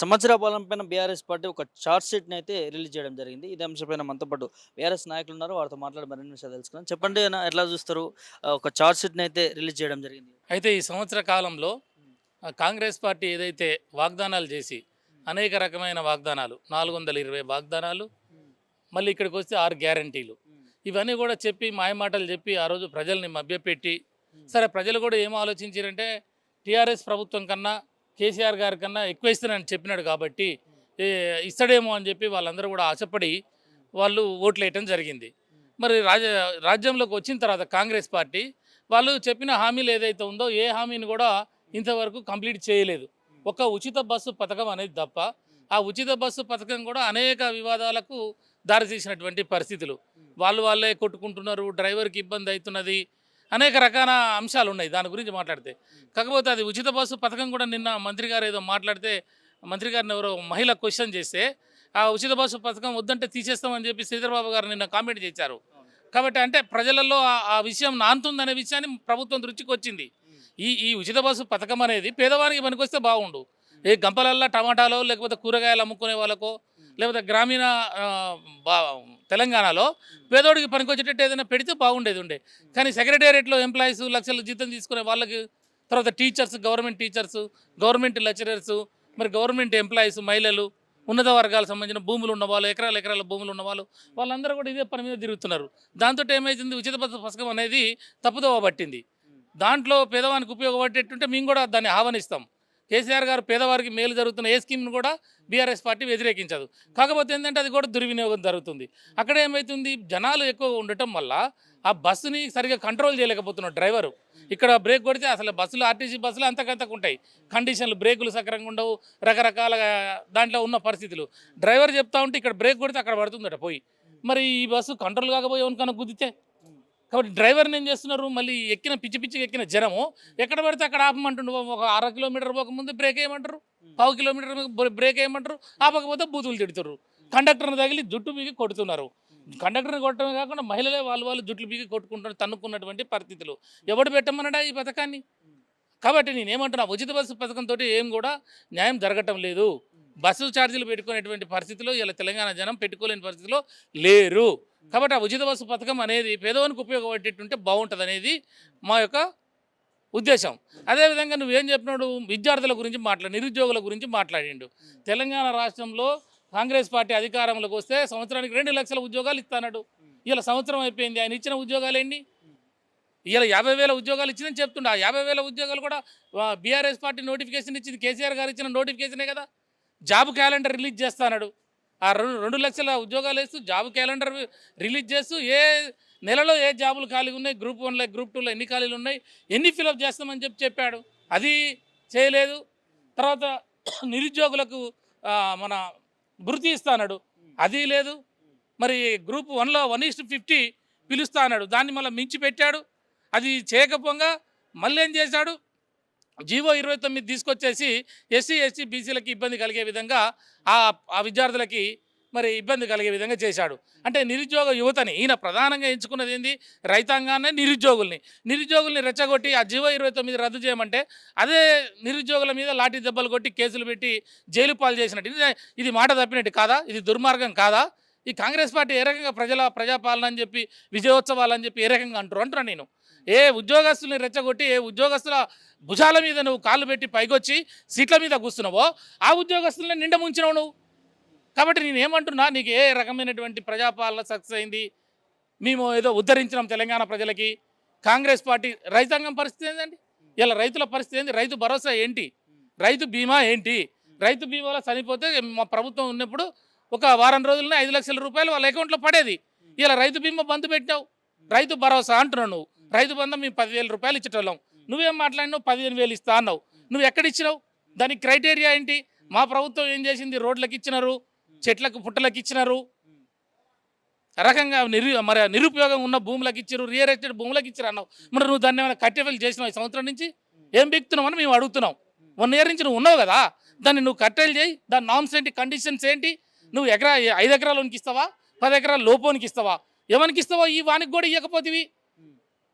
సంవత్సర పాలన పైన బీఆర్ఎస్ పార్టీ ఒక చార్ట్ షీట్ని అయితే రిలీజ్ చేయడం జరిగింది. ఇదే అంశంపైన మనతో పాటు బీఆర్ఎస్ నాయకులు ఉన్నారు. వారితో మాట్లాడి మరిన్ని విషయాలు తెలుసుకున్నాం చెప్పండి ఎట్లా చూస్తారు? ఒక చార్ట్ షీట్ని అయితే రిలీజ్ చేయడం జరిగింది. అయితే ఈ సంవత్సర కాలంలో కాంగ్రెస్ పార్టీ ఏదైతే వాగ్దానాలు చేసి అనేక రకమైన వాగ్దానాలు నాలుగు వందల ఇరవై వాగ్దానాలు మళ్ళీ ఇక్కడికి వస్తే ఆరు గ్యారంటీలు. ఇవన్నీ కూడా చెప్పి మాయమాటలు చెప్పి ఆ రోజు ప్రజల్ని మభ్యపెట్టి సరే ప్రజలు కూడా ఏం ఆలోచించారంటే టీఆర్ఎస్ ప్రభుత్వం కన్నా కేసీఆర్ గారి కన్నా ఎక్కువ ఇస్తానని చెప్పినాడు కాబట్టి ఇస్తాడేమో అని చెప్పి వాళ్ళందరూ కూడా ఆశపడి వాళ్ళు ఓట్లు వేయటం జరిగింది. మరి రాజ రాజ్యంలోకి వచ్చిన తర్వాత కాంగ్రెస్ పార్టీ వాళ్ళు చెప్పిన హామీలు ఏదైతే ఉందో ఏ హామీని కూడా ఇంతవరకు కంప్లీట్ చేయలేదు. ఒక ఉచిత బస్సు పథకం అనేది తప్ప ఆ ఉచిత బస్సు పథకం కూడా అనేక వివాదాలకు దారితీసినటువంటి పరిస్థితులు. వాళ్ళు వాళ్ళే కొట్టుకుంటున్నారు డ్రైవర్కి ఇబ్బంది అవుతున్నది అనేక రకాల అంశాలు ఉన్నాయి దాని గురించి మాట్లాడితే. కాకపోతే అది ఉచిత బస్సు పథకం కూడా నిన్న మంత్రి గారు ఏదో మాట్లాడితే మంత్రి గారిని ఎవరో మహిళ క్వశ్చన్ చేస్తే ఆ ఉచిత బస్సు పథకం వద్దంటే తీసేస్తామని చెప్పి శ్రీధర్బాబు గారు నిన్న కామెంట్ చేశారు. కాబట్టి అంటే ప్రజలలో ఆ- విషయం నాంతుందనే విషయాన్ని ప్రభుత్వం దృష్టికి వచ్చింది. ఈ ఈ ఉచిత బస్సు పథకం అనేది పేదవానికి పనికొస్తే బాగుండు. ఏ గంపలల్లో టమాటాలో లేకపోతే కూరగాయలు అమ్ముకునే వాళ్ళకో లేకపోతే గ్రామీణ బా- తెలంగాణలో పేదోడికి పనికొచ్చేటట్టు ఏదైనా పెడితే బాగుండేది ఉండే. కానీ సెక్రటేరియట్లో ఎంప్లాయీస్ లక్షల జీతం తీసుకునే వాళ్ళకి తర్వాత teachers government teachers government lecturers మరి గవర్నమెంట్ ఎంప్లాయీస్ మహిళలు ఉన్నత వర్గాలకు సంబంధించిన భూములు ఉన్నవాళ్ళు ఎకరాల ఎకరాల భూములు ఉన్నవాళ్ళు వాళ్ళందరూ కూడా ఇదే పని మీద తిరుగుతున్నారు. దాంతో ఏమైతుంది? ఉచిత బస్సు పథకం అనేది తప్పుదోవ పట్టింది. దాంట్లో పేదవానికి ఉపయోగపడేటుంటే మేము కూడా దాన్ని ఆహ్వానిస్తాం. కేసీఆర్ గారు పేదవారికి మేలు జరుగుతున్న ఏ స్కీమ్ను కూడా బీఆర్ఎస్ పార్టీ వ్యతిరేకించదు. కాకపోతే ఏంటంటే అది కూడా దుర్వినియోగం జరుగుతుంది. అక్కడ ఏమవుతుంది జనాలు ఎక్కువ ఉండటం వల్ల ఆ బస్సుని సరిగా కంట్రోల్ చేయలేకపోతున్నాడు డ్రైవరు. ఇక్కడ బ్రేక్ కొడితే అసలు బస్సులు ఆర్టీసీ బస్సులు అంతకంతకు ఉంటాయి. కండిషన్లు బ్రేకులు సక్రంగా ఉండవు. రకరకాల దాంట్లో ఉన్న పరిస్థితులు. డ్రైవర్ చెప్తా ఉంటే ఇక్కడ బ్రేక్ కొడితే అక్కడ పడుతుందట పోయి. మరి ఈ బస్సు కంట్రోల్ కాకపోయి ఎవరికైనా గుద్దితే కాబట్టి డ్రైవర్ని ఏం చేస్తున్నారు? మళ్ళీ ఎక్కిన పిచ్చి పిచ్చికి ఎక్కిన జనము. ఎక్కడ పడితే అక్కడ ఆపమంటుండు. ఒక అర కిలోమీటర్ పోకముందు బ్రేక్ వేయమంటారు. పావు కిలోమీటర్ బ్రే- బ్రేక్ వేయమంటారు. ఆపకపోతే బూతులు తిడుతున్నారు కండక్టర్ని తగిలి జుట్టు బిగి కొడుతున్నారు. కండక్టర్ని కొట్టడమే కాకుండా మహిళలే వాళ్ళు వాళ్ళు జుట్లు బిగి కొట్టుకుంటారు తన్నుకున్నటువంటి పరిస్థితులు. ఎవడు పెట్టమన్నాడా ఈ పథకాన్ని? కాబట్టి నేనేమంటున్నా ఉచిత బస్సు పథకంతో ఏం కూడా న్యాయం జరగటం లేదు. బస్సు ఛార్జీలు పెట్టుకునేటువంటి పరిస్థితిలో ఇలా తెలంగాణ జనం పెట్టుకోలేని పరిస్థితిలో లేరు. కాబట్టి ఆ ఉచిత బస్సు పథకం అనేది పేదవానికి ఉపయోగపడేటుంటే బాగుంటుంది అనేది మా యొక్క ఉద్దేశం. అదేవిధంగా నువ్వేం చెప్పినాడు? విద్యార్థుల గురించి మాట్లాడి నిరుద్యోగుల గురించి మాట్లాడిండు. తెలంగాణ రాష్ట్రంలో కాంగ్రెస్ పార్టీ అధికారంలోకి వస్తే సంవత్సరానికి రెండు లక్షల ఉద్యోగాలు ఇస్తాడు ఇలా సంవత్సరం అయిపోయింది. ఆయన ఇచ్చిన ఉద్యోగాలు ఏంటి ఇలా యాభై వేల ఉద్యోగాలు ఇచ్చిందని చెప్తుండే. ఆ యాభై వేల ఉద్యోగాలు కూడా బీఆర్ఎస్ పార్టీ నోటిఫికేషన్ ఇచ్చింది. కేసీఆర్ గారు ఇచ్చిన నోటిఫికేషనే కదా. జాబ్ క్యాలెండర్ రిలీజ్ చేస్తాడు ఆ రెండు రెండు లక్షల ఉద్యోగాలు వేస్తూ జాబ్ క్యాలెండర్ రిలీజ్ చేస్తూ ఏ నెలలో ఏ జాబులు ఖాళీగా ఉన్నాయి? గ్రూప్ వన్లో గ్రూప్ టూలో ఎన్ని ఖాళీలు ఉన్నాయి? ఎన్ని ఫిలప్ చేస్తామని చెప్పి చెప్పాడు. అది చేయలేదు. తర్వాత నిరుద్యోగులకు మన భృతి ఇస్తాడు అది లేదు. మరి గ్రూప్ వన్లో వన్ ఈస్ట్ ఫిఫ్టీ పిలుస్తా అన్నాడు. దాన్ని మళ్ళీ మించి పెట్టాడు అది చేయకపోగా మళ్ళీ ఏం చేశాడు? జీవో ఇరవై తొమ్మిది తీసుకొచ్చేసి ఎస్సీ ఎస్టీ బీసీలకి ఇబ్బంది కలిగే విధంగా ఆ ఆ విద్యార్థులకి మరి ఇబ్బంది కలిగే విధంగా చేశాడు. అంటే నిరుద్యోగ యువతని ఈయన ప్రధానంగా ఎంచుకున్నది ఏంది? రైతాంగానే నిరుద్యోగుల్ని. నిరుద్యోగుల్ని రెచ్చగొట్టి ఆ జీవో ఇరవై తొమ్మిది రద్దు చేయమంటే అదే నిరుద్యోగుల మీద లాఠీ దెబ్బలు కొట్టి కేసులు పెట్టి జైలు పాలు చేసినట్టు. ఇది మాట తప్పినట్టు కాదా? ఇది దుర్మార్గం కాదా? ఈ కాంగ్రెస్ పార్టీ ఏ రకంగా ప్రజల ప్రజాపాలన అని చెప్పి విజయోత్సవాలు అని చెప్పి ఏ రకంగా అంటారు అంటున్నాను నేను. ఏ ఉద్యోగస్తుల్ని రెచ్చగొట్టి ఏ ఉద్యోగస్తుల భుజాల మీద నువ్వు కాళ్ళు పెట్టి పైకొచ్చి సీట్ల మీద కూర్చున్నావో ఆ ఉద్యోగస్తుల్ని నిండ ముంచినావు నువ్వు. కాబట్టి నేను ఏమంటున్నా నీకు ఏ రకమైనటువంటి ప్రజాపాలన సక్సెస్ అయింది? మేము ఏదో ఉద్ధరించినాం తెలంగాణ ప్రజలకి. కాంగ్రెస్ పార్టీ రైతాంగం పరిస్థితి ఏంటండి ఇలా రైతుల పరిస్థితి ఏంటి రైతు భరోసా ఏంటి? రైతు బీమా ఏంటి? రైతు బీమాలో చనిపోతే మా ప్రభుత్వం ఉన్నప్పుడు ఒక వారం రోజులనే ఐదు లక్షల రూపాయలు వాళ్ళ అకౌంట్లో పడేది. ఇలా రైతు బీమా బంద్ పెట్టావు రైతు భరోసా అంటున్నావు నువ్వు. రైతు బంధం మేము పదివేల రూపాయలు ఇచ్చేటోళ్ళం. నువ్వేం మాట్లాడినావు? పదిహేను వేలు ఇస్తా అన్నావు. నువ్వు ఎక్కడిచ్చినావు దానికి క్రైటీరియా ఏంటి? మా ప్రభుత్వం ఏం చేసింది? రోడ్లకు ఇచ్చినారు చెట్లకు పుట్టలకు ఇచ్చినారు. రకంగా నిరు మరి నిరుపయోగం ఉన్న భూములకు ఇచ్చారు రియల్ ఎస్టేట్ భూములకు ఇచ్చారు అన్నావు. మరి నువ్వు దాన్ని ఏమైనా కట్టెఫెల్ చేసినావు ఈ సంవత్సరం నుంచి? ఏం బిక్తున్నావు మేము అడుగుతున్నాం. వన్ ఇయర్ నుంచి నువ్వు ఉన్నావు కదా? దాన్ని నువ్వు కట్టెలు చేయి. దాని నామ్స్ ఏంటి? కండిషన్స్ ఏంటి? నువ్వు ఎకరా ఐదు ఎకరాలోనికి ఇస్తావా? పది ఎకరాల లోపోనికి ఇస్తావా? ఎవరికి ఇస్తావో? ఈ వానికి కూడా ఇవ్వకపోతివి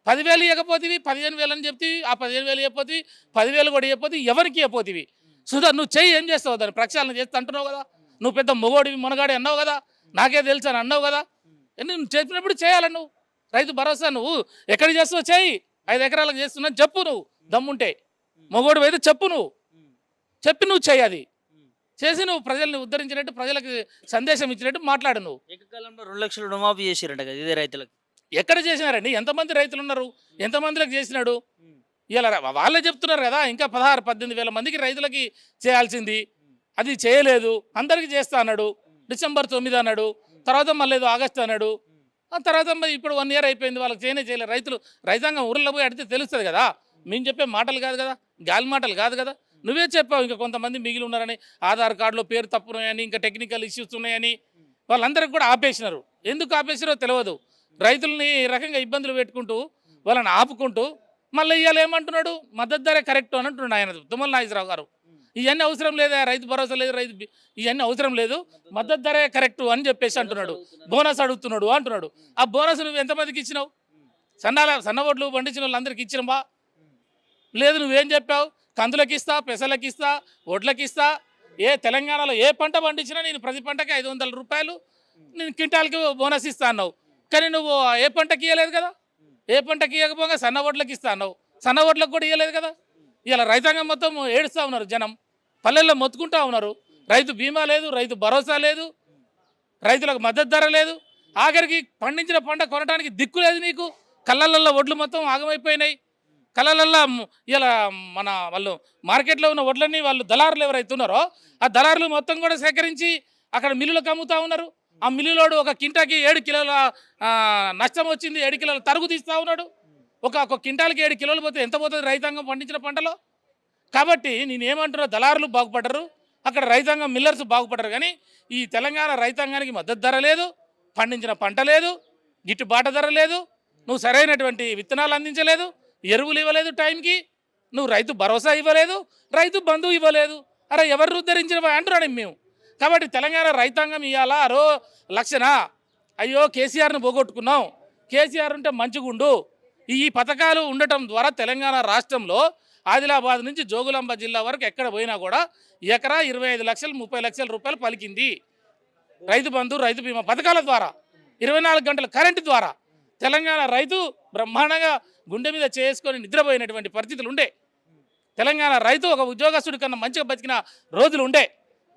పదివేలు ఇవ్వకపోతే పదిహేను వేలు అని చెప్తివి ఆ పదిహేను వేలు ఇవ్వకపోతివి పదివేలు కూడా ఇవ్వకపోతే ఎవరికి ఇవ్వకపోతివి? సుధా నువ్వు చెయ్యి ఏం చేస్తావు? దాన్ని ప్రక్షాళన చేస్తా అంటున్నావు కదా. నువ్వు పెద్ద మొగోడివి మునగాడి అన్నావు కదా. నాకే తెలుసు అని అన్నావు కదా. నువ్వు చెప్పినప్పుడు చేయాలి నువ్వు. రైతు భరోసా నువ్వు. ఎక్కడ చేస్తావు చేయి. ఐదు ఎకరాలకు చేస్తున్నా చెప్పు నువ్వు. దమ్ముంటే. మొగోడు అయితే చెప్పు నువ్వు. చెప్పి నువ్వు చేయి అది. చేసి నువ్వు ప్రజల్ని ఉద్ధరించినట్టు ప్రజలకు సందేశం ఇచ్చినట్టు మాట్లాడు నువ్వు. ఏకకాలంలో రెండు లక్షలు రుణమాఫీ చేసిరంట కదా ఇదే రైతులకు. ఎక్కడ చేసినారండి? ఎంతమంది రైతులు ఉన్నారు ఎంతమందిలకు చేసినాడు? ఇలా వాళ్ళే చెప్తున్నారు కదా ఇంకా పదహారు పద్దెనిమిది వేల మందికి రైతులకి చేయాల్సింది. అది చేయలేదు. అందరికీ చేస్తా అన్నాడు. డిసెంబర్ తొమ్మిది అన్నాడు. తర్వాత మళ్ళీ ఆగస్టు అన్నాడు. ఆ తర్వాత ఇప్పుడు వన్ ఇయర్ అయిపోయింది. వాళ్ళకి చేయనే చేయలేదు. రైతులు రైతాంగం ఊర్లో పోయి అడిగితే తెలుస్తుంది కదా. మేము చెప్పే మాటలు కాదు కదా. గాలి మాటలు కాదు కదా. నువ్వే చెప్పావు ఇంకా కొంతమంది మిగిలి ఉన్నారని ఆధార్ కార్డులో పేరు తప్పున్నాయని ఇంకా టెక్నికల్ ఇష్యూస్ ఉన్నాయని. వాళ్ళందరికీ కూడా ఆపేసినారు. ఎందుకు ఆపేసినారో తెలియదు రైతుల్ని ఈ రకంగా ఇబ్బందులు పెట్టుకుంటూ వాళ్ళని ఆపుకుంటూ మళ్ళీ ఇవాళ ఏమంటున్నాడు? మద్దతు ధర కరెక్ట్ అని అంటున్నాడు ఆయన. తుమ్మల నాగేశ్వరరావు గారు. ఇవన్నీ అవసరం లేదా? రైతు భరోసా లేదు రైతు ఇవన్నీ అవసరం లేదు. మద్దతు ధరే కరెక్ట్ అని చెప్పేసి అంటున్నాడు. బోనస్ అడుగుతున్నాడు అంటున్నాడు. ఆ బోనస్ నువ్వు ఎంతమందికి ఇచ్చినావు? సన్నాల సన్న ఓట్లు పండించిన వాళ్ళందరికి ఇచ్చినవా? లేదు నువ్వేం చెప్పావు? కందులకి ఇస్తా పెసలకి ఇస్తా ఒడ్లకి ఇస్తా. ఏ తెలంగాణలో ఏ పంట పండించినా నేను ప్రతి పంటకి ఐదు వందల రూపాయలు నేను క్వింటాల్కి బోనస్ ఇస్తా అన్నావు. కానీ నువ్వు ఏ పంటకి ఇవ్వలేదు కదా? ఏ పంటకి ఇవ్వకపోగా సన్న వడ్లకి ఇస్తా అన్నావు. సన్న వడ్లకు కూడా ఇవ్వలేదు కదా? ఇలా రైతాంగం మొత్తం ఏడుస్తూ ఉన్నారు జనం. పల్లెల్లో మొత్తుకుంటా ఉన్నారు. రైతు బీమా లేదు రైతు భరోసా లేదు రైతులకు మద్దతు ధర లేదు. ఆఖరికి పండించిన పంట కొనడానికి దిక్కు లేదు నీకు కళ్ళల్లో వడ్లు మొత్తం ఆగమైపోయినాయి. కళ్ళల్లో ఇలా మన వాళ్ళు మార్కెట్లో ఉన్న వడ్లన్నీ వాళ్ళు దళారులు ఎవరైతే ఉన్నారో ఆ దళారులు మొత్తం కూడా సేకరించి అక్కడ మిల్లులకు అమ్ముతా ఉన్నారు. ఆ మిల్లులోడు ఒక కింటాకి ఏడు కిలోల నష్టం వచ్చింది ఏడు కిలోల తరుగు తీస్తా ఉన్నాడు. ఒక ఒక కింటాలకి ఏడు కిలోలు పోతే ఎంత పోతుంది రైతాంగం పండించిన పంటలో? కాబట్టి నేనేమంటున్నా దళారులు బాగుపడరు అక్కడ రైతాంగం మిల్లర్స్ బాగుపడరు కానీ ఈ తెలంగాణ రైతాంగానికి మద్దతు ధర లేదు పండించిన పంట లేదు గిట్టుబాటు ధర లేదు నువ్వు సరైనటువంటి విత్తనాలు అందించలేదు ఎరువులు ఇవ్వలేదు టైంకి నువ్వు రైతు భరోసా ఇవ్వలేదు రైతు బంధువు ఇవ్వలేదు. అరే ఎవరు ఉద్ధరించిన అంటున్నాడు మేము. కాబట్టి తెలంగాణ రైతాంగం ఇవాళ రో లక్షణ అయ్యో కేసీఆర్ను పోగొట్టుకున్నాం. కేసీఆర్ ఉంటే మంచిగుండు. ఈ పథకాలు ఉండటం ద్వారా తెలంగాణ రాష్ట్రంలో ఆదిలాబాద్ నుంచి జోగులాంబ జిల్లా వరకు ఎక్కడ పోయినా కూడా ఎకరా ఇరవై ఐదు లక్షలు ముప్పై లక్షల రూపాయలు పలికింది. రైతు బంధు రైతు బీమా పథకాల ద్వారా ఇరవై నాలుగు గంటల కరెంటు ద్వారా తెలంగాణ రైతు బ్రహ్మాండంగా గుండె మీద చేసుకొని నిద్రపోయినటువంటి పరిస్థితులు ఉండే తెలంగాణ రైతు ఒక ఉద్యోగస్తుడి కన్నా మంచిగా బతికిన రోజులు ఉండే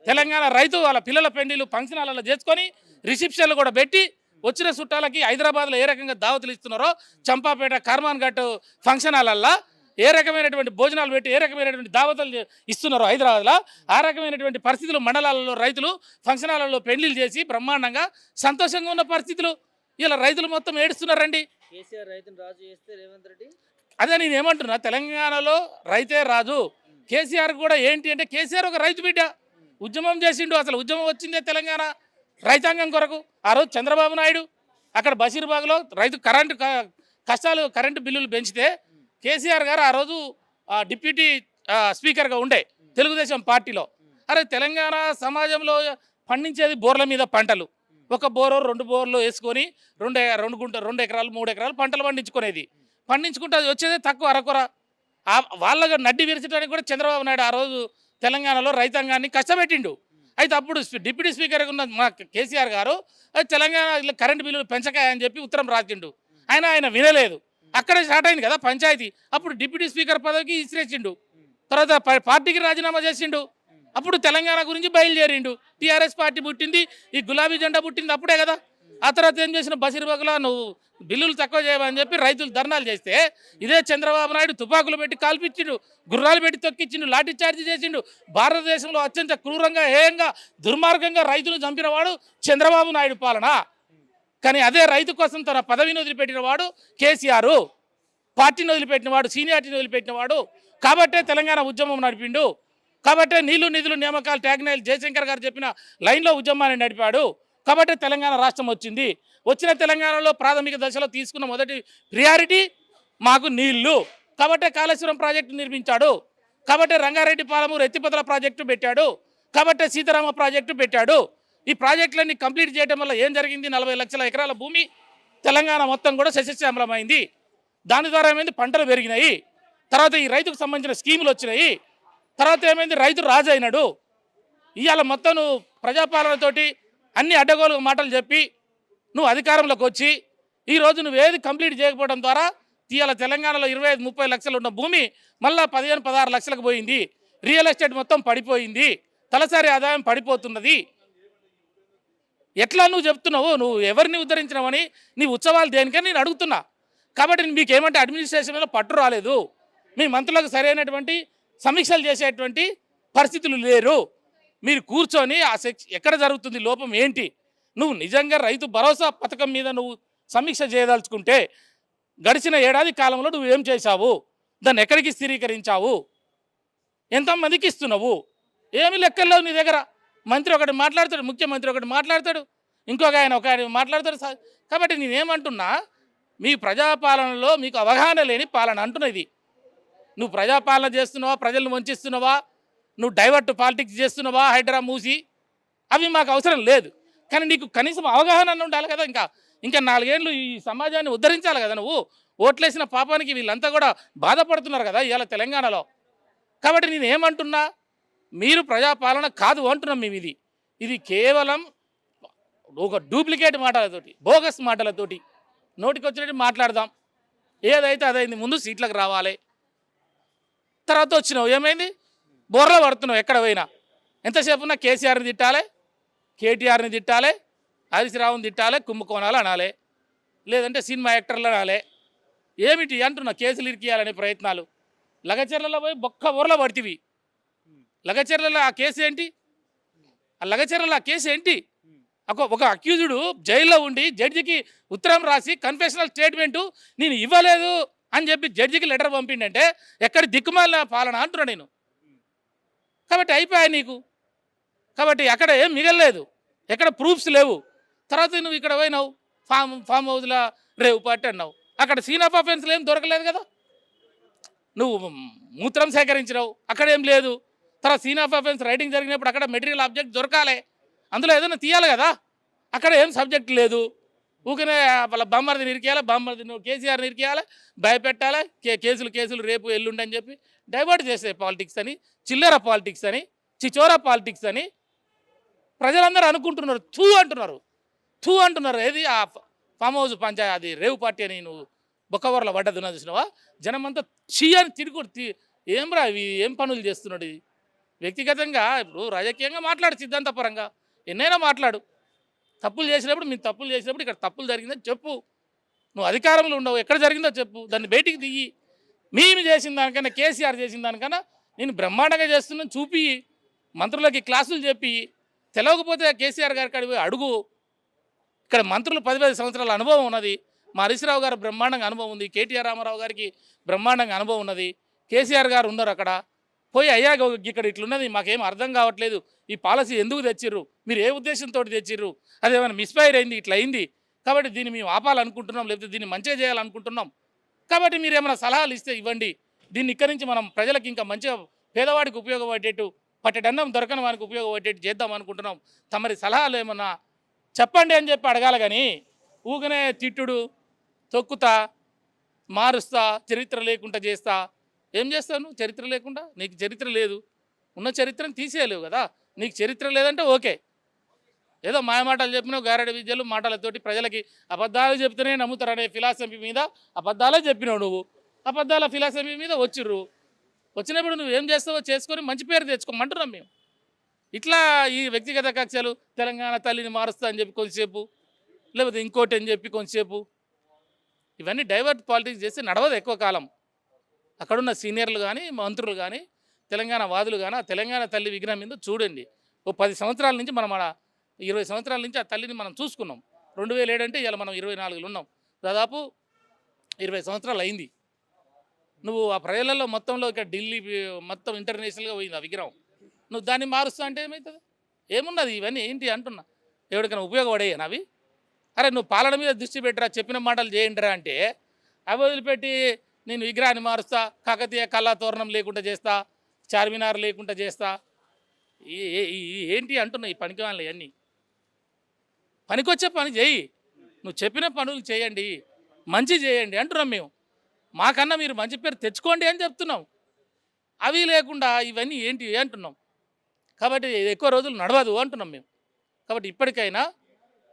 తెలంగాణ రైతు వాళ్ళ పిల్లల పెండిలు ఫంక్షన్ హాలలో చేసుకొని రిసెప్షన్లు కూడా పెట్టి వచ్చిన చుట్టాలకి హైదరాబాద్లో ఏ రకంగా దావతులు ఇస్తున్నారో చంపాపేట కార్మాన్ ఘాట్ ఫంక్షన్ హాలల్లో ఏ రకమైనటువంటి భోజనాలు పెట్టి ఏ రకమైనటువంటి దావతులు ఇస్తున్నారో హైదరాబాద్లో ఆ రకమైనటువంటి పరిస్థితులు మండలాలలో రైతులు ఫంక్షన్ హాలలో పెళ్ళిళ్ళు చేసి బ్రహ్మాండంగా సంతోషంగా ఉన్న పరిస్థితులు. ఇలా రైతులు మొత్తం ఏడుస్తున్నారండి కేసీఆర్ రైతును రాజు చేస్తే రేవంత్ రెడ్డి? అదే నేను ఏమంటున్నా తెలంగాణలో రైతే రాజు. కేసీఆర్ కూడా ఏంటి అంటే కేసీఆర్ ఒక రైతు బిడ్డ. ఉద్యమం చేసిండు అసలు ఉద్యమం వచ్చిందే తెలంగాణ రైతాంగం కొరకు. ఆ రోజు చంద్రబాబు నాయుడు అక్కడ బషీర్బాగ్లో రైతు కరెంటు కష్టాలు కరెంటు బిల్లులు పెంచితే కేసీఆర్ గారు ఆ రోజు డిప్యూటీ స్పీకర్గా ఉండే తెలుగుదేశం పార్టీలో. అరే తెలంగాణ సమాజంలో పండించేది బోర్ల మీద పంటలు. ఒక బోరు రెండు బోర్లు వేసుకొని రెండు రెండు గుంట రెండు ఎకరాలు మూడు ఎకరాలు పంటలు పండించుకునేది. పండించుకుంటే అది వచ్చేదే తక్కువ అరకొర. వాళ్ళగా నడ్డి విరచడానికి కూడా చంద్రబాబు నాయుడు ఆ రోజు తెలంగాణలో రైతాంగాన్ని కష్టపెట్టిండు. అయితే అప్పుడు డిప్యూటీ స్పీకర్ ఉన్న మా కేసీఆర్ గారు తెలంగాణ కరెంటు బిల్లులు పెంచకాయ అని చెప్పి ఉత్తరం రాసిండు. ఆయన ఆయన వినలేదు. అక్కడే స్టార్ట్ అయింది కదా పంచాయతీ. అప్పుడు డిప్యూటీ స్పీకర్ పదవికి ఇసిరేసిండు. తర్వాత పార్టీకి రాజీనామా చేసిండు. అప్పుడు తెలంగాణ గురించి బయలుదేరిండు. టీఆర్ఎస్ పార్టీ పుట్టింది. ఈ గులాబీ జెండా పుట్టింది అప్పుడే కదా. ఆ తర్వాత ఏం చేసిన బసిరిబగలా నువ్వు బిల్లులు తక్కువ చేయమని చెప్పి రైతులు ధర్నాలు చేస్తే ఇదే చంద్రబాబు నాయుడు తుపాకులు పెట్టి కాల్పించిండు గుర్రాలు పెట్టి తొక్కించిండు లాఠీ చార్జ్ చేసిండు. భారతదేశంలో అత్యంత క్రూరంగా హేయంగా దుర్మార్గంగా రైతులు చంపినవాడు చంద్రబాబు నాయుడు పాలన. కానీ అదే రైతు కోసం తన పదవిని వదిలిపెట్టిన వాడు కేసీఆర్. పార్టీని వదిలిపెట్టిన వాడు సీనియార్టీని వదిలిపెట్టిన వాడు. కాబట్టే తెలంగాణ ఉద్యమం నడిపిండు. కాబట్టే నీళ్ళు నిధులు నియామకాలు ట్యాగ్నైల్ జయశంకర్ గారు చెప్పిన లైన్లో ఉద్యమాన్ని నడిపాడు. కాబట్టి తెలంగాణ రాష్ట్రం వచ్చింది. వచ్చిన తెలంగాణలో ప్రాథమిక దశలో తీసుకున్న మొదటి ప్రియారిటీ మాకు నీళ్ళు. కాబట్టే కాళేశ్వరం ప్రాజెక్టు నిర్మించాడు. కాబట్టి రంగారెడ్డి పాలమూరు ఎత్తిపతల ప్రాజెక్టు పెట్టాడు. కాబట్టి సీతారామ ప్రాజెక్టు పెట్టాడు. ఈ ప్రాజెక్టులన్నీ కంప్లీట్ చేయడం వల్ల ఏం జరిగింది? నలభై లక్షల ఎకరాల భూమి తెలంగాణ మొత్తం కూడా సస్యశ్యామలమైంది దాని ద్వారా ఏమైంది? పంటలు పెరిగినాయి. తర్వాత ఈ రైతుకు సంబంధించిన స్కీములు వచ్చినాయి. తర్వాత ఏమైంది? రైతు రాజు అయినాడు. ఇవాళ మొత్తం ప్రజాపాలనతోటి అన్ని అడ్డగోలు మాటలు చెప్పి నువ్వు అధికారంలోకి వచ్చి ఈ రోజు నువ్వు ఏది కంప్లీట్ చేయకపోవడం ద్వారా ఇవాళ తెలంగాణలో ఇరవై ఐదు ముప్పై లక్షలు ఉన్న భూమి మళ్ళా పదిహేను పదహారు లక్షలకు పోయింది. రియల్ ఎస్టేట్ మొత్తం పడిపోయింది. తలసరి ఆదాయం పడిపోతున్నది. ఎట్లా నువ్వు చెప్తున్నావు? నువ్వు ఎవరిని ఉద్ధరించినావని? నీ ఉత్సవాలు దేనికని నేను అడుగుతున్నా. కాబట్టి మీకు ఏమంటే అడ్మినిస్ట్రేషన్ మీద పట్టు రాలేదు. మీ మంత్రులకు సరైనటువంటి సమీక్షలు చేసేటువంటి పరిస్థితులు లేరు. మీరు కూర్చొని ఆ శక్తి ఎక్కడ జరుగుతుంది లోపం ఏంటి? నువ్వు నిజంగా రైతు భరోసా పథకం మీద నువ్వు సమీక్ష చేయదలుచుకుంటే గడిచిన ఏడాది కాలంలో నువ్వు ఏం చేశావు? దాన్ని ఎక్కడికి స్థిరీకరించావు? ఎంతమందికి ఇస్తున్నావు? ఏమి లెక్కలేవు నీ దగ్గర. మంత్రి ఒకటి మాట్లాడతాడు ముఖ్యమంత్రి ఒకటి మాట్లాడతాడు ఇంకొక ఆయన ఒక ఆయన మాట్లాడతాడు కాబట్టి నేనేమంటున్నా మీ ప్రజాపాలనలో మీకు అవగాహన లేని పాలన అంటున్నది. నువ్వు ప్రజాపాలన చేస్తున్నావా ప్రజలను వంచిస్తున్నావా? నువ్వు డైవర్ట్ పాలిటిక్స్ చేస్తున్నావా హైడ్రా మూసి? అవి మాకు అవసరం లేదు. కానీ నీకు కనీసం అవగాహన ఉండాలి కదా ఇంకా. ఇంకా నాలుగేళ్ళు ఈ సమాజాన్ని ఉద్ధరించాలి కదా నువ్వు? ఓట్లేసిన పాపానికి వీళ్ళంతా కూడా బాధపడుతున్నారు కదా ఇవాళ తెలంగాణలో. కాబట్టి నేను ఏమంటున్నా? మీరు ప్రజాపాలన కాదు అంటున్నాం మేము ఇది. ఇది కేవలం ఒక డూప్లికేట్ మాటలతోటి బోగస్ మాటలతోటి నోటికి వచ్చినట్టు మాట్లాడదాం. ఏదైతే అదైంది ముందు సీట్లకు రావాలి. తర్వాత వచ్చినావు. ఏమైంది? బోర్లో పడుతున్నావు ఎక్కడ పోయినా. ఎంతసేపు ఉన్నా కేసీఆర్ని తిట్టాలి కేటీఆర్ని తిట్టాలి హరీశ్రావుని తిట్టాలి కుంభకోణాలు అనాలి లేదంటే సినిమా యాక్టర్లు అనాలి. ఏమిటి అంటున్నా కేసులు ఇరికియాలనే ప్రయత్నాలు? లగచర్లలో పోయి బొక్క ఊరలో పడితివి. లగచర్లలో ఆ కేసు ఏంటి? ఆ లగచర్లలో ఆ కేసు ఏంటి? ఒక ఒక అక్యూజుడు జైల్లో ఉండి జడ్జికి ఉత్తరం రాసి కన్ఫెషనల్ స్టేట్మెంటు నేను ఇవ్వలేదు అని చెప్పి జడ్జికి లెటర్ పంపిండంటే ఎక్కడ దిక్కుమాలిన పాలన అంటున్నా నేను. కాబట్టి అయిపోయాయి నీకు. కాబట్టి అక్కడ ఏం మిగలలేదు. ఎక్కడ ప్రూఫ్స్ లేవు. తర్వాత నువ్వు ఇక్కడ పోయినావు. ఫామ్ ఫామ్ హౌస్లో రేవు పార్టీ అన్నావు. అక్కడ సీన్ ఆఫ్ అఫెన్స్లు ఏం దొరకలేదు కదా. నువ్వు మూత్రం సేకరించినావు. అక్కడ ఏం లేదు. తర్వాత సీన్ ఆఫ్ అఫెన్స్ రైటింగ్ జరిగినప్పుడు అక్కడ మెటీరియల్ ఆబ్జెక్ట్ దొరకాలి. అందులో ఏదైనా తీయాలి కదా. అక్కడ ఏం సబ్జెక్ట్ లేదు. ఊకనే వాళ్ళ బామ్మర్ది నిరికేయాలి బామ్మర్ది నువ్వు కేసీఆర్ నిరికేయాలి భయపెట్టాలి? కే కేసులు కేసులు రేపు ఎల్లుండి అని చెప్పి డైవర్ట్ చేసే పాలిటిక్స్ అని చిల్లర పాలిటిక్స్ అని చిచోరా పాలిటిక్స్ అని ప్రజలందరూ అనుకుంటున్నారు. థూ అంటున్నారు. థూ అంటున్నారు. ఏది? ఆ ఫామ్ హౌస్ పంచాయతీ అది రేవు పార్టీ అని నువ్వు బొక్కవరలో పడ్డది ఉన్నది చూసినావా? జనమంతా చీ అని తిరుగుడు తి- ఏం రా ఇవి? ఏం పనులు చేస్తున్నాడు ఇది? వ్యక్తిగతంగా ఇప్పుడు రాజకీయంగా మాట్లాడు సిద్ధాంతపరంగా. ఎన్నైనా మాట్లాడు. తప్పులు చేసినప్పుడు మీరు తప్పులు చేసినప్పుడు ఇక్కడ తప్పులు జరిగిందని చెప్పు. నువ్వు అధికారంలో ఉండవు ఎక్కడ జరిగిందో చెప్పు. దాన్ని బయటికి దిగి. మేము చేసిన దానికన్నా కేసీఆర్ చేసిన దానికన్నా నేను బ్రహ్మాండంగా చేస్తున్నాను. చూపి మంత్రులకి క్లాసులు చెప్పి తెలవకపోతే కేసీఆర్ గారి కాడికి పోయి అడుగు. ఇక్కడ మంత్రులు పది పది సంవత్సరాల అనుభవం ఉన్నది. మా హరీశ్రావు గారు బ్రహ్మాండంగా అనుభవం ఉంది. కేటీఆర్ రామారావు గారికి బ్రహ్మాండంగా అనుభవం ఉన్నది. కేసీఆర్ గారు ఉన్నారు అక్కడ. పోయి అయ్యా ఇక్కడ ఇట్లున్నది మాకేం అర్థం కావట్లేదు. ఈ పాలసీ ఎందుకు తెచ్చిర్రు? మీరు ఏ ఉద్దేశంతో తెచ్చిర్రు? అదేమైనా మిస్ఫైర్ అయింది ఇట్లా అయింది? కాబట్టి దీన్ని మేము ఆపాలనుకుంటున్నాం లేకపోతే దీన్ని మంచిగా చేయాలనుకుంటున్నాం. కాబట్టి మీరు ఏమైనా సలహాలు ఇస్తే ఇవ్వండి. దీన్ని ఇక్కడి నుంచి మనం ప్రజలకు ఇంకా మంచిగా పేదవాడికి ఉపయోగపడేట్టు పట్టెడన్నం దొరకని వానికి ఉపయోగపడేట్టు చేద్దాం అనుకుంటున్నాం. తమరి సలహాలు ఏమన్నా చెప్పండి అని చెప్పి అడగాలి కానీ ఊగనే తిట్టుడు తొక్కుతా మారుస్తా చరిత్ర లేకుండా చేస్తా. ఏం చేస్తాను చరిత్ర లేకుండా? నీకు చరిత్ర లేదు. ఉన్న చరిత్రను తీసేయలేవు కదా? నీకు చరిత్ర లేదంటే ఓకే. ఏదో మాయమాటలు చెప్పినావు గారడి విద్యలు మాటలతోటి ప్రజలకి అబద్ధాలు చెప్తేనే నమ్ముతారనే ఫిలాసఫీ మీద అబద్ధాలే చెప్పినావు నువ్వు. అబద్ధాల ఫిలాసఫీ మీద వచ్చిర్రు. వచ్చినప్పుడు నువ్వు ఏం చేస్తావో చేసుకొని మంచి పేరు తెచ్చుకోమంటున్నాం మేము. ఇట్లా ఈ వ్యక్తిగత కక్షలు తెలంగాణ తల్లిని మారుస్తా అని చెప్పి కొంతసేపు లేకపోతే ఇంకోటి అని చెప్పి కొంతసేపు ఇవన్నీ డైవర్ట్ పాలిటిక్స్ చేస్తే నడవదు ఎక్కువ కాలం. అక్కడున్న సీనియర్లు కానీ మంత్రులు కానీ తెలంగాణ వాదులు కానీ తెలంగాణ తల్లి విగ్రహం మీద చూడండి. ఓ పది సంవత్సరాల నుంచి మనం ఇరవై సంవత్సరాల నుంచి ఆ తల్లిని మనం చూసుకున్నాం. రెండు వేలు ఏడంటే ఇవాళ మనం ఇరవై నాలుగులో ఉన్నాం. దాదాపు ఇరవై సంవత్సరాలు అయింది. నువ్వు ఆ ప్రజలలో మొత్తంలో ఇక్కడ ఢిల్లీ మొత్తం ఇంటర్నేషనల్గా పోయింది ఆ విగ్రహం. నువ్వు దాన్ని మారుస్తా అంటే ఏమవుతుంది ఏమున్నది ఇవన్నీ? ఏంటి అంటున్నా? ఎవరికైనా ఉపయోగపడేయను అవి? అరే నువ్వు పాలన మీద దృష్టి పెట్టరా చెప్పిన మాటలు చేయండిరా అంటే అవి వదిలిపెట్టి నేను విగ్రహాన్ని మారుస్తా కాకతీయ కళా తోరణం లేకుండా చేస్తా చార్మినార్ లేకుండా చేస్తా. ఏంటి అంటున్నా ఈ పనికివాళ్ళు ఇవన్నీ? పనికొచ్చే పని చేయి. నువ్వు చెప్పిన పనులు చేయండి. మంచి చేయండి అంటున్నాం మేము. మాకన్నా మీరు మంచి పేరు తెచ్చుకోండి అని చెప్తున్నాం. అవి లేకుండా ఇవన్నీ ఏంటి అంటున్నాం. కాబట్టి ఎక్కువ రోజులు నడవదు అంటున్నాం మేము. కాబట్టి ఇప్పటికైనా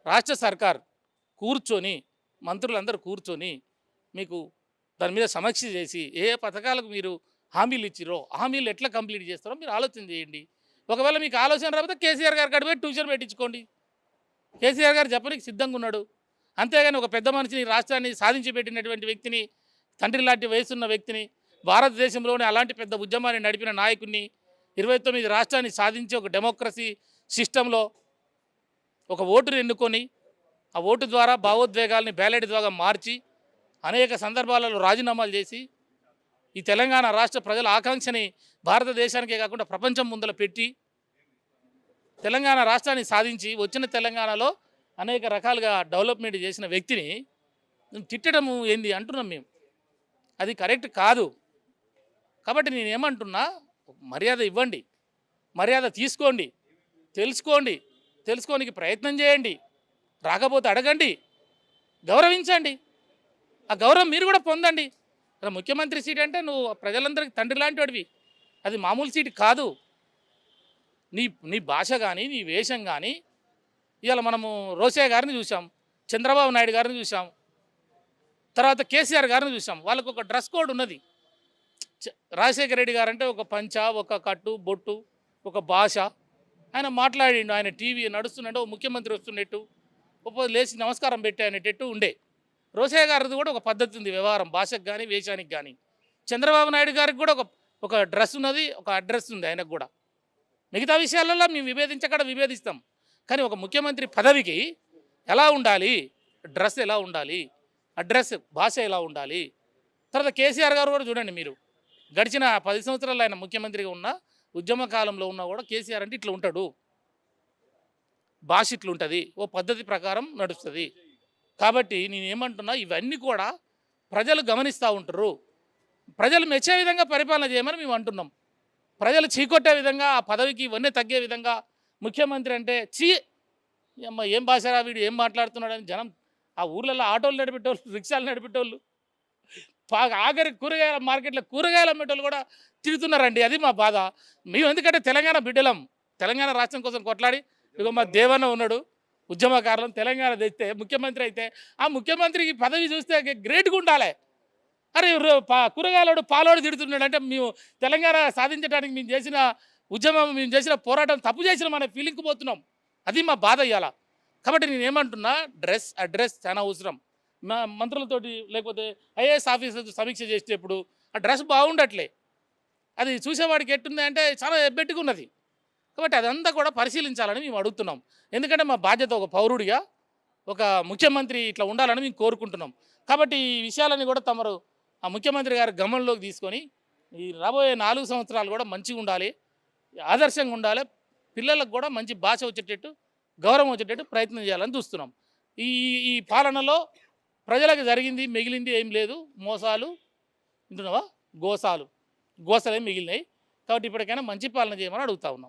రాష్ట్ర సర్కార్ కూర్చొని మంత్రులందరూ కూర్చొని మీకు దాని మీద సమీక్ష చేసి ఏ పథకాలకు మీరు హామీలు ఇచ్చిరో హామీలు ఎట్లా కంప్లీట్ చేస్తారో మీరు ఆలోచన చేయండి. ఒకవేళ మీకు ఆలోచన రాకపోతే కేసీఆర్ గారు కడిపోయి ట్యూషన్ పెట్టించుకోండి. కేసీఆర్ గారు చెప్పడానికి సిద్ధంగా ఉన్నాడు. అంతేగాని ఒక పెద్ద మనిషిని రాష్ట్రాన్ని సాధించి పెట్టినటువంటి వ్యక్తిని తండ్రి లాంటి వయసున్న వ్యక్తిని భారతదేశంలోనే అలాంటి పెద్ద ఉద్యమాన్ని నడిపిన నాయకుడిని ఇరవై తొమ్మిది రాష్ట్రాన్ని సాధించి ఒక డెమోక్రసీ సిస్టంలో ఒక ఓటును ఎన్నుకొని ఆ ఓటు ద్వారా భావోద్వేగాల్ని బ్యాలెట్ ద్వారా మార్చి అనేక సందర్భాలలో రాజీనామాలు చేసి ఈ తెలంగాణ రాష్ట్ర ప్రజల ఆకాంక్షని భారతదేశానికే కాకుండా ప్రపంచం ముందల పెట్టి తెలంగాణ రాష్ట్రాన్ని సాధించి వచ్చిన తెలంగాణలో అనేక రకాలుగా డెవలప్మెంట్ చేసిన వ్యక్తిని తిట్టడము ఏంది అంటున్నాం మేము. అది కరెక్ట్ కాదు. కాబట్టి నేను ఏమంటున్నా మర్యాద ఇవ్వండి. మర్యాద తీసుకోండి. తెలుసుకోండి. తెలుసుకోనికి ప్రయత్నం చేయండి. రాకపోతే అడగండి. గౌరవించండి. ఆ గౌరవం మీరు కూడా పొందండి. ముఖ్యమంత్రి సీట్ అంటే నువ్వు ప్రజలందరికీ తండ్రి లాంటి వాడివి అది మామూలు సీట్ కాదు. నీ నీ భాష కానీ నీ వేషం కానీ ఇవాళ మనము రోసయ్య గారిని చూసాం చంద్రబాబు నాయుడు గారిని చూసాం తర్వాత కేసీఆర్ గారిని చూసాం వాళ్ళకు ఒక డ్రెస్ కోడ్ ఉన్నది. చ- రాజశేఖర రెడ్డి గారు అంటే ఒక పంచ ఒక కట్టు బొట్టు ఒక భాష. ఆయన మాట్లాడిండు ఆయన టీవీ నడుస్తుండే ఒక ముఖ్యమంత్రి వస్తున్నట్టు ఒక లేచి నమస్కారం పెట్టానేటట్టు ఉండే. రోసయ్య గారిది కూడా ఒక పద్ధతి ఉంది వ్యవహారం భాషకు కానీ వేషానికి కానీ చంద్రబాబు నాయుడు గారికి కూడా ఒక ఒక డ్రెస్ ఉన్నది ఒక అడ్రస్ ఉంది ఆయనకు కూడా. మిగతా విషయాలలో మేము విభేదించక్కడ విభేదిస్తాం. కానీ ఒక ముఖ్యమంత్రి పదవికి ఎలా ఉండాలి? డ్రెస్ ఎలా ఉండాలి? అడ్రస్ భాష ఎలా ఉండాలి? తర్వాత కేసీఆర్ గారు కూడా చూడండి మీరు. గడిచిన పది సంవత్సరాలు ఆయన ముఖ్యమంత్రిగా ఉన్న ఉద్యమ కాలంలో ఉన్నా కూడా కేసీఆర్ అంటే ఇట్లా ఉంటాడు. భాష ఇట్లుంటుంది. ఓ పద్ధతి ప్రకారం నడుస్తుంది. కాబట్టి నేను ఏమంటున్నా ఇవన్నీ కూడా ప్రజలు గమనిస్తూ ఉంటారు. ప్రజలు మెచ్చే విధంగా పరిపాలన చేయమని మేము అంటున్నాం. ప్రజలు చీకొట్టే విధంగా ఆ పదవికి ఇవన్నీ తగ్గే విధంగా ముఖ్యమంత్రి అంటే చీ అమ్మ ఏం భాషరా వీడు ఏం మాట్లాడుతున్నాడని జనం ఆ ఊర్లలో ఆటోలు నడిపేటోళ్ళు రిక్షాలు నడిపేటోళ్ళు పా- ఆఖరి కూరగాయల మార్కెట్లో కూరగాయలు అమ్మేటోళ్ళు కూడా తిరుగుతున్నారండి. అది మా బాధ. మేము ఎందుకంటే తెలంగాణ బిడ్డలం. తెలంగాణ రాష్ట్రం కోసం కొట్లాడి ఇక మా దేవన్న ఉన్నాడు ఉద్యమకారులం తెలంగాణ తెస్తే ముఖ్యమంత్రి అయితే ఆ ముఖ్యమంత్రికి పదవి చూస్తే గ్రేట్గా ఉండాలి. అరే పా- కూరగాయలోడు పాలోడు తిడుతున్నాడు. అంటే మేము తెలంగాణ సాధించడానికి మేము చేసిన ఉద్యమం మేము చేసిన పోరాటం తప్పు చేసిన మన ఫీలింగ్కి పోతున్నాం. అది మా బాధ ఇవ్వాల కాబట్టి నేను ఏమంటున్నా డ్రెస్ అడ్రస్ చాలా అవసరం. మా మంత్రులతోటి లేకపోతే ఐఏఎస్ ఆఫీసర్ సమీక్ష చేసేటప్పుడు ఆ డ్రెస్ బాగుండట్లే. అది చూసేవాడికి ఎట్టుంది అంటే చాలా ఎబ్బెట్టుగా ఉన్నది. కాబట్టి అదంతా కూడా పరిశీలించాలని మేము అడుగుతున్నాం. ఎందుకంటే మా బాధ్యత ఒక పౌరుడిగా ఒక ముఖ్యమంత్రి ఇట్లా ఉండాలని మేము కోరుకుంటున్నాం. కాబట్టి ఈ విషయాలని కూడా తమరు ఆ ముఖ్యమంత్రి గారి గమనంలోకి తీసుకొని ఈ రాబోయే నాలుగు సంవత్సరాలు కూడా మంచిగా ఉండాలి ఆదర్శంగా ఉండాలి పిల్లలకు కూడా మంచి భాష వచ్చేటట్టు గౌరవం వచ్చేటట్టు ప్రయత్నం చేయాలని చూస్తున్నాం. ఈ ఈ పాలనలో ప్రజలకు జరిగింది మిగిలింది ఏం లేదు. మోసాలు వింటున్నావా గోసాలు. గోసాలు మిగిలినాయి. కాబట్టి ఇప్పటికైనా మంచి పాలన చేయమని అడుగుతా ఉన్నాం.